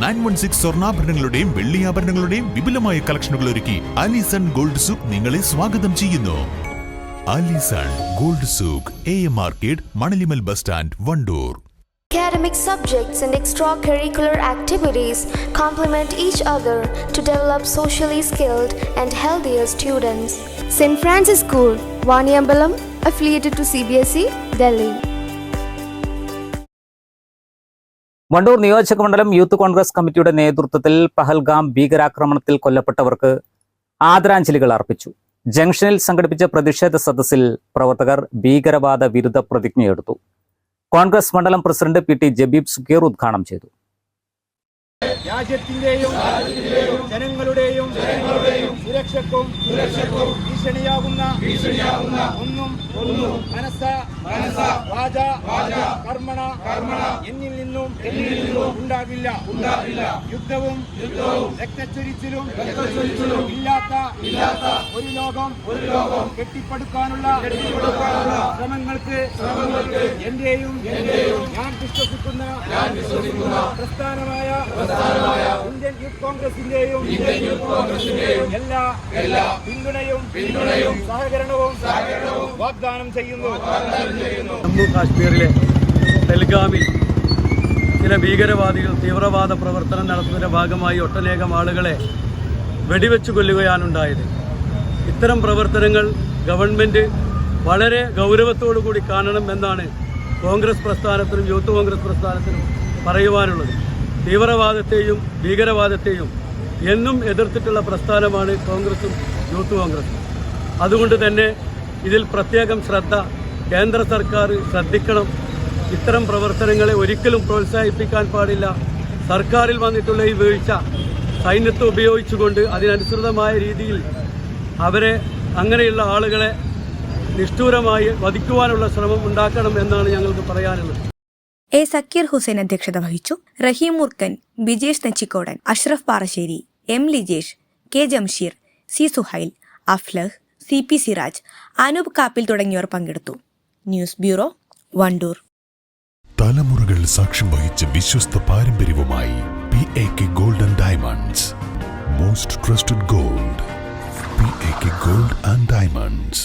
Nine one six സ്വർണാഭരണങ്ങളുടെയും വെള്ളിയാഭരണങ്ങളുടെയും വിപുലമായ കളക്ഷനുകൾ ഒരുക്കി അലിസൺ ഗോൾഡ് സൂക്ക് നിങ്ങളെ സ്വാഗതം ചെയ്യുന്നു Alison gold souk A M market Manalimal bus stand Wandoor Academic subjects and extracurricular activities complement each other to develop socially skilled and healthier students. St. Francis School, Vaniambalam, affiliated to CBSE, Delhi. Wandoor നിയോജക മണ്ഡലം youth Congress കമ്മിറ്റിയുടെ നേതൃത്വത്തിൽ പഹൽഗാം ഭീകരാക്രമണത്തിൽ കൊല്ലപ്പെട്ടവർക്ക് ആദരാഞ്ജലികൾ അർപ്പിച്ചു. ജംഗ്ഷനിൽ സംഘടിപ്പിച്ച പ്രതിഷേധ സദസ്സിൽ പ്രവർത്തകർ ഭീകരവാദ വിരുദ്ധ പ്രതിജ്ഞയെടുത്തു. കോൺഗ്രസ് മണ്ഡലം president P T Jabeeb Sukheer ഉദ്ഘാടനം ചെയ്തു. രാജ്യത്തിന്റെയും ജനങ്ങളുടെയും സുരക്ഷക്കും ഭീഷണിയാകുന്ന ഒന്നും ഒന്നും മനസ്സ വാച കർമ്മണ എന്നിൽ നിന്നും ഉണ്ടാകില്ല യുദ്ധവും രക്തച്ചൊരിച്ചിലും ഇല്ലാത്ത ഒരു ലോകം ഒരു ലോകം കെട്ടിപ്പടുക്കാനുള്ള ശ്രമങ്ങൾക്ക് എന്റെയും ഞാൻ വിശ്വസിക്കുന്ന പ്രസ്ഥാനമായ ഇന്ത്യൻ യൂത്ത് കോൺഗ്രസിന്റെയും ഇന്ത്യൻ യൂത്ത് കോൺഗ്രസിന്റെയും എല്ലാ എല്ലാ പിന്തുണയും പിന്തുണയും സഹകരണവും സഹകരണവും വാഗ്ദാനം ചെയ്യുന്നു. ജമ്മു കാശ്മീരിലെ പെൽഗാമിൽ ചില ഭീകരവാദികൾ തീവ്രവാദ പ്രവർത്തനം നടത്തുന്നതിന്റെ ഭാഗമായി ഒട്ടനേകം ആളുകളെ വെടിവെച്ചു കൊല്ലുകയാണുണ്ടായത് ഇത്തരം പ്രവർത്തനങ്ങൾ ഗവൺമെന്റ് വളരെ ഗൗരവത്തോടു കൂടി കാണണം എന്നാണ് കോൺഗ്രസ് പ്രസ്ഥാനത്തിനും യൂത്ത് കോൺഗ്രസ് പ്രസ്ഥാനത്തിനും പറയുവാനുള്ളത്. തീവ്രവാദത്തെയും ഭീകരവാദത്തെയും എന്നും എതിർത്തിട്ടുള്ള പ്രസ്ഥാനമാണ് കോൺഗ്രസും യൂത്ത് കോൺഗ്രസും. അതുകൊണ്ട് തന്നെ ഇതിൽ പ്രത്യേകം ശ്രദ്ധ കേന്ദ്ര സർക്കാർ ശ്രദ്ധിക്കണം. ഇത്തരം പ്രവർത്തനങ്ങളെ ഒരിക്കലും പ്രോത്സാഹിപ്പിക്കാൻ പാടില്ല. സർക്കാരിൽ വന്നിട്ടുള്ള ഈ വീഴ്ച സൈന്യത്തെ ഉപയോഗിച്ചുകൊണ്ട് അതിനനുസൃതമായ രീതിയിൽ അവരെ അങ്ങനെയുള്ള ആളുകളെ നിഷ്ഠൂരമായി വധിക്കുവാനുള്ള ശ്രമം ഉണ്ടാക്കണം എന്നാണ് ഞങ്ങൾക്ക് പറയാനുള്ളത്. എ സക്കീർ ഹുസൈൻ അധ്യക്ഷത വഹിച്ചു. Rahim Murkan Bijesh Nachikodan Ashraf Parassery M Lijesh K Jamsheer C Suhail Aflah C P Siraj Anoop Kappil തുടങ്ങിയവർ പങ്കെടുത്തു. News bureau Wandoor. തലമുറകൾ സാക്ഷ്യം വഹിച്ച വിശ്വസ്ത പാരമ്പര്യവുമായി P A K golden diamonds. Most trusted gold P A K gold and diamonds.